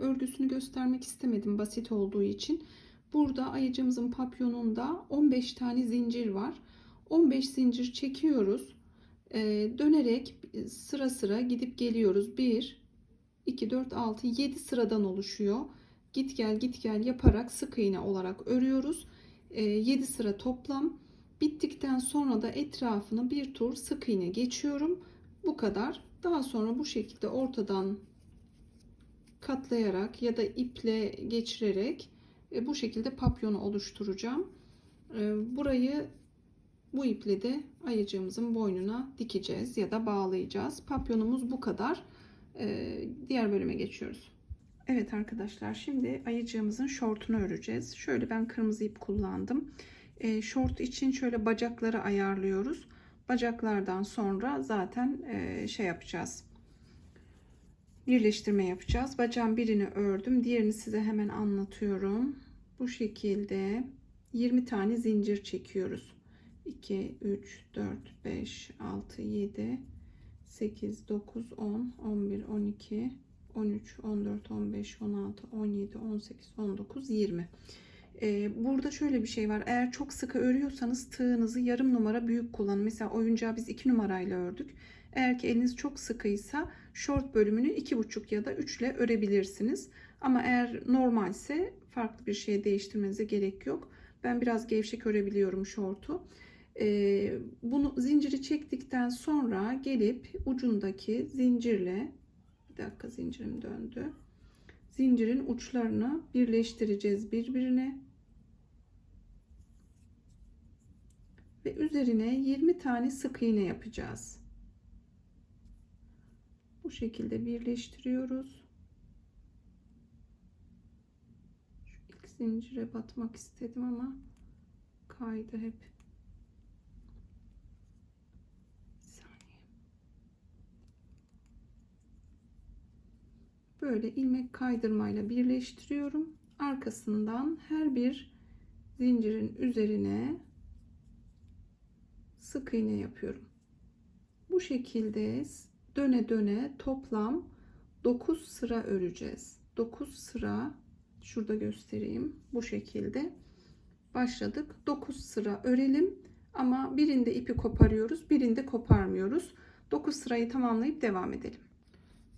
Örgüsünü göstermek istemedim basit olduğu için. Burada ayıcımızın papyonunda 15 tane zincir var. 15 zincir çekiyoruz. Ee, dönerek sıra sıra gidip geliyoruz. 1, 2, 4, 6, 7 sıradan oluşuyor. Git gel git gel yaparak sık iğne olarak örüyoruz. 7 sıra toplam. Bittikten sonra da etrafını bir tur sık iğne geçiyorum. Bu kadar. Daha sonra bu şekilde ortadan katlayarak ya da iple geçirerek e, bu şekilde papyonu oluşturacağım. E, burayı bu iple de ayıcığımızın boynuna dikeceğiz ya da bağlayacağız. Papyonumuz bu kadar. E, diğer bölüme geçiyoruz. Evet arkadaşlar şimdi ayıcığımızın şortunu öreceğiz. Şöyle ben kırmızı ip kullandım. E, şort için şöyle bacakları ayarlıyoruz. Bacaklardan sonra zaten şey yapacağız. Birleştirme yapacağız. Bacağın birini ördüm. Diğerini size hemen anlatıyorum. Bu şekilde 20 tane zincir çekiyoruz. 2, 3, 4, 5, 6, 7, 8, 9, 10, 11, 12, 13, 14, 15, 16, 17, 18, 19, 20. Ee, burada şöyle bir şey var. Eğer çok sıkı örüyorsanız tığınızı yarım numara büyük kullanın. Mesela oyuncağı biz 2 numarayla ördük. Eğer ki eliniz çok sıkıysa short bölümünü 2,5 ya da 3 ile örebilirsiniz. Ama eğer normalse farklı bir şeye değiştirmenize gerek yok. Ben biraz gevşek örebiliyorum şortu. Ee, bunu zinciri çektikten sonra gelip ucundaki zincirle bir dakika zincirim döndü. Zincirin uçlarını birleştireceğiz birbirine. Ve üzerine 20 tane sık iğne yapacağız. Bu şekilde birleştiriyoruz. Şu ilk zincire batmak istedim ama kaydı hep. Böyle ilmek kaydırmayla birleştiriyorum. Arkasından her bir zincirin üzerine sık iğne yapıyorum. Bu şekilde döne döne toplam 9 sıra öreceğiz. 9 sıra şurada göstereyim. Bu şekilde başladık. 9 sıra örelim ama birinde ipi koparıyoruz, birinde koparmıyoruz. 9 sırayı tamamlayıp devam edelim.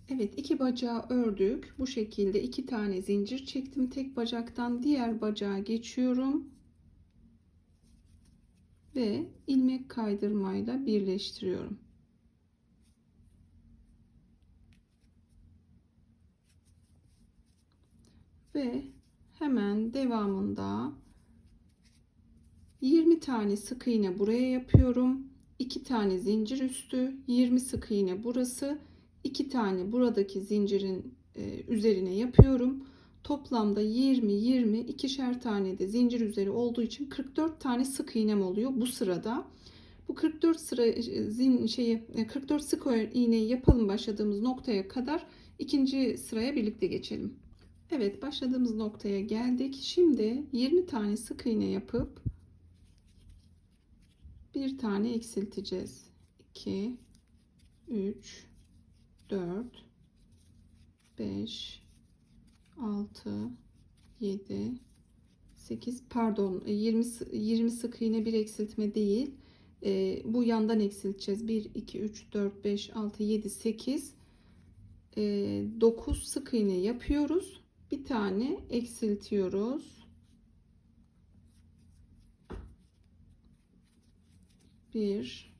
Evet iki bacağı ördük. Bu şekilde iki tane zincir çektim tek bacaktan diğer bacağa geçiyorum. Ve ilmek kaydırmayla birleştiriyorum. Ve hemen devamında 20 tane sık iğne buraya yapıyorum. 2 tane zincir üstü, 20 sık iğne burası, 2 tane buradaki zincirin e, üzerine yapıyorum. Toplamda 20 20 ikişer tane de zincir üzeri olduğu için 44 tane sık iğnem oluyor bu sırada. Bu 44 sıra e, zin şeyi 44 sık iğneyi yapalım başladığımız noktaya kadar ikinci sıraya birlikte geçelim. Evet başladığımız noktaya geldik. Şimdi 20 tane sık iğne yapıp bir tane eksilteceğiz. 2 3 4 5 6 7 8 pardon 20 20 sık iğne bir eksiltme değil. E, bu yandan eksilteceğiz. 1 2 3 4 5 6 7 8 e, 9 sık iğne yapıyoruz. Bir tane eksiltiyoruz. 1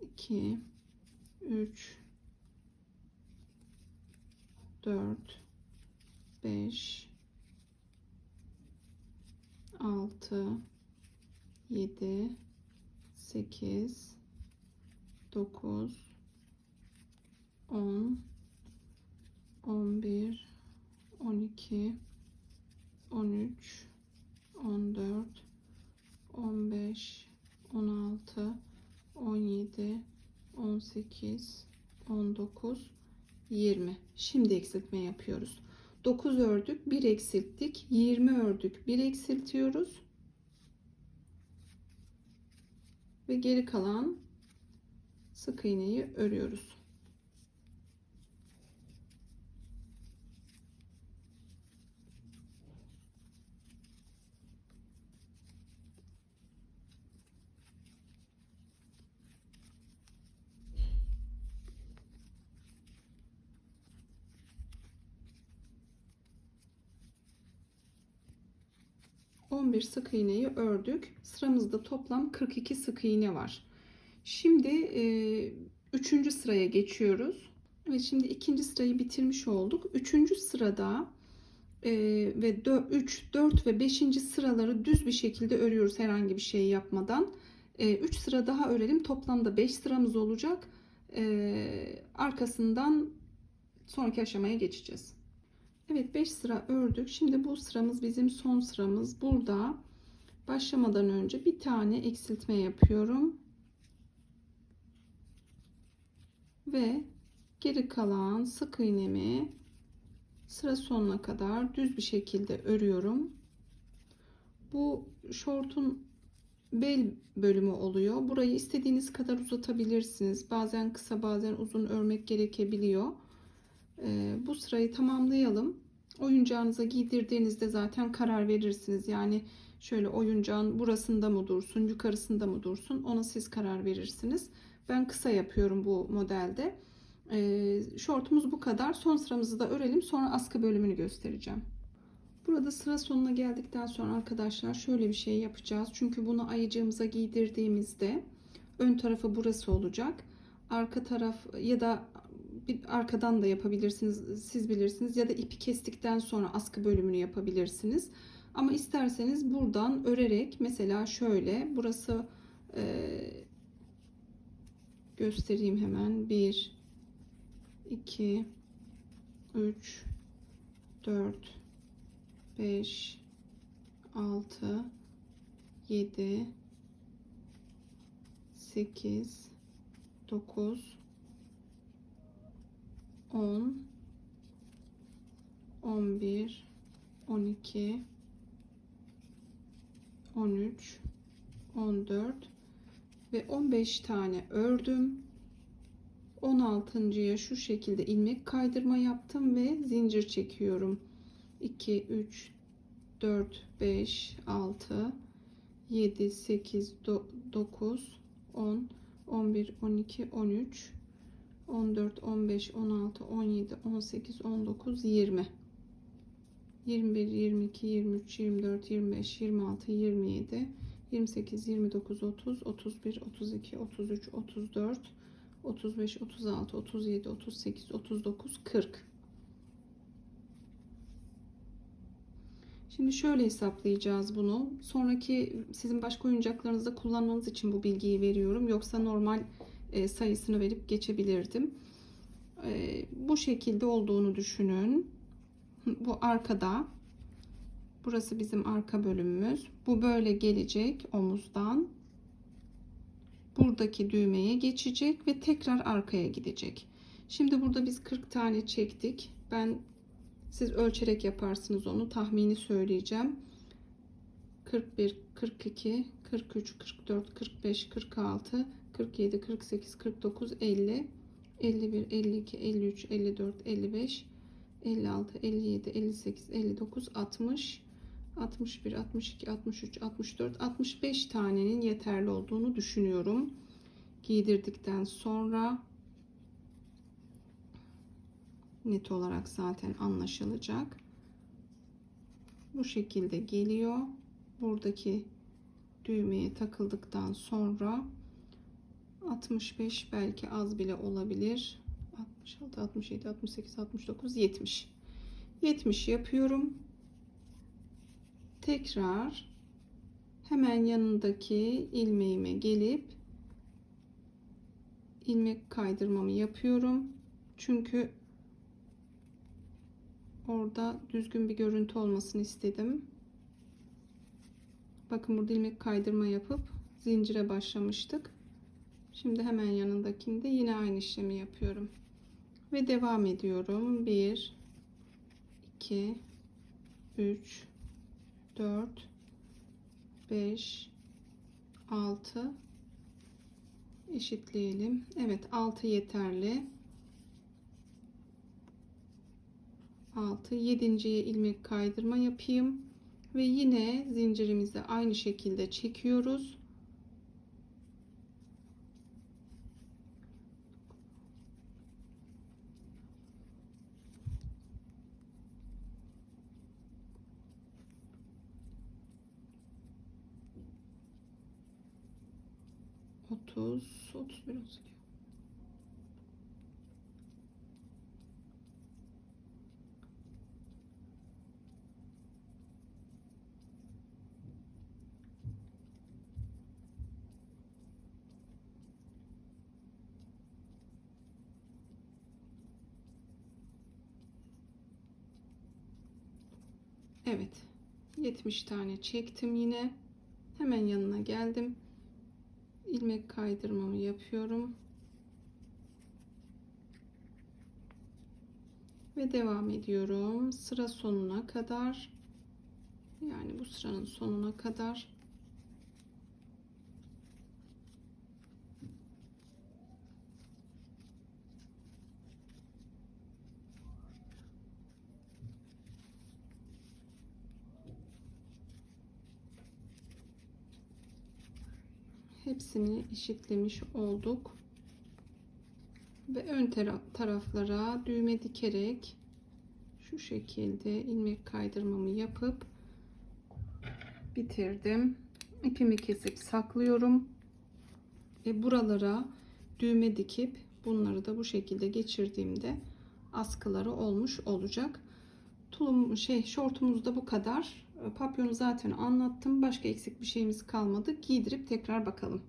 2 3 4 5 6 7 8 9 10 11 12 13 14 15 16 17 18 19 20 şimdi eksiltme yapıyoruz. 9 ördük 1 eksilttik. 20 ördük 1 eksiltiyoruz. Ve geri kalan sık iğneyi örüyoruz 11 sık iğneyi ördük. Sıramızda toplam 42 sık iğne var. Şimdi e, üçüncü sıraya geçiyoruz. Evet şimdi ikinci sırayı bitirmiş olduk. Üçüncü sırada e, ve 3, 4 ve 5. sıraları düz bir şekilde örüyoruz herhangi bir şey yapmadan. 3 sıra daha örelim. Toplamda 5 sıramız olacak. E, arkasından sonraki aşamaya geçeceğiz. Evet 5 sıra ördük. Şimdi bu sıramız bizim son sıramız. Burada başlamadan önce bir tane eksiltme yapıyorum. Ve geri kalan sık iğnemi sıra sonuna kadar düz bir şekilde örüyorum. Bu şortun bel bölümü oluyor. Burayı istediğiniz kadar uzatabilirsiniz. Bazen kısa bazen uzun örmek gerekebiliyor. Ee, bu sırayı tamamlayalım. Oyuncağınıza giydirdiğinizde zaten karar verirsiniz. Yani şöyle oyuncağın burasında mı dursun, yukarısında mı dursun ona siz karar verirsiniz. Ben kısa yapıyorum bu modelde. Ee, şortumuz bu kadar. Son sıramızı da örelim. Sonra askı bölümünü göstereceğim. Burada sıra sonuna geldikten sonra arkadaşlar şöyle bir şey yapacağız. Çünkü bunu ayıcığımıza giydirdiğimizde ön tarafı burası olacak. Arka taraf ya da bir arkadan da yapabilirsiniz. Siz bilirsiniz ya da ipi kestikten sonra askı bölümünü yapabilirsiniz. Ama isterseniz buradan örerek mesela şöyle burası e, göstereyim hemen 1 2 3 4 5 6 7 8 9 10 11 12 13 14 ve 15 tane ördüm. 16.ya şu şekilde ilmek kaydırma yaptım ve zincir çekiyorum. 2 3 4 5 6 7 8 9 10 11 12 13 14 15 16 17 18 19 20 21 22 23 24 25 26 27 28 29 30 31 32 33 34 35 36 37 38 39 40 Şimdi şöyle hesaplayacağız bunu. Sonraki sizin başka oyuncaklarınızda kullanmanız için bu bilgiyi veriyorum. Yoksa normal e, sayısını verip geçebilirdim. E, bu şekilde olduğunu düşünün. Bu arkada. Burası bizim arka bölümümüz. Bu böyle gelecek omuzdan. Buradaki düğmeye geçecek ve tekrar arkaya gidecek. Şimdi burada biz 40 tane çektik. Ben siz ölçerek yaparsınız onu. Tahmini söyleyeceğim. 41, 42, 43, 44, 45, 46, 47, 48, 49, 50, 51, 52, 53, 54, 55, 56, 57, 58, 59, 60, 61, 62, 63, 64, 65 tanenin yeterli olduğunu düşünüyorum. Giydirdikten sonra net olarak zaten anlaşılacak. Bu şekilde geliyor. Buradaki düğmeye takıldıktan sonra 65 belki az bile olabilir. 66, 67, 68, 69, 70. 70 yapıyorum. Tekrar hemen yanındaki ilmeğime gelip ilmek kaydırmamı yapıyorum. Çünkü orada düzgün bir görüntü olmasını istedim. Bakın burada ilmek kaydırma yapıp zincire başlamıştık. Şimdi hemen yanındakinde yine aynı işlemi yapıyorum. Ve devam ediyorum. 1 2 3 4 5 6 eşitleyelim. Evet 6 yeterli. 6 7.ye ilmek kaydırma yapayım ve yine zincirimizi aynı şekilde çekiyoruz 30 31 32 Evet. 70 tane çektim yine. Hemen yanına geldim. İlmek kaydırmamı yapıyorum. Ve devam ediyorum. Sıra sonuna kadar. Yani bu sıranın sonuna kadar. Hepsini eşitlemiş olduk. Ve ön tara- taraflara düğme dikerek şu şekilde ilmek kaydırmamı yapıp bitirdim. İpimi kesip saklıyorum. Ve buralara düğme dikip bunları da bu şekilde geçirdiğimde askıları olmuş olacak. Tulum şey şortumuz da bu kadar papyonu zaten anlattım. Başka eksik bir şeyimiz kalmadı. Giydirip tekrar bakalım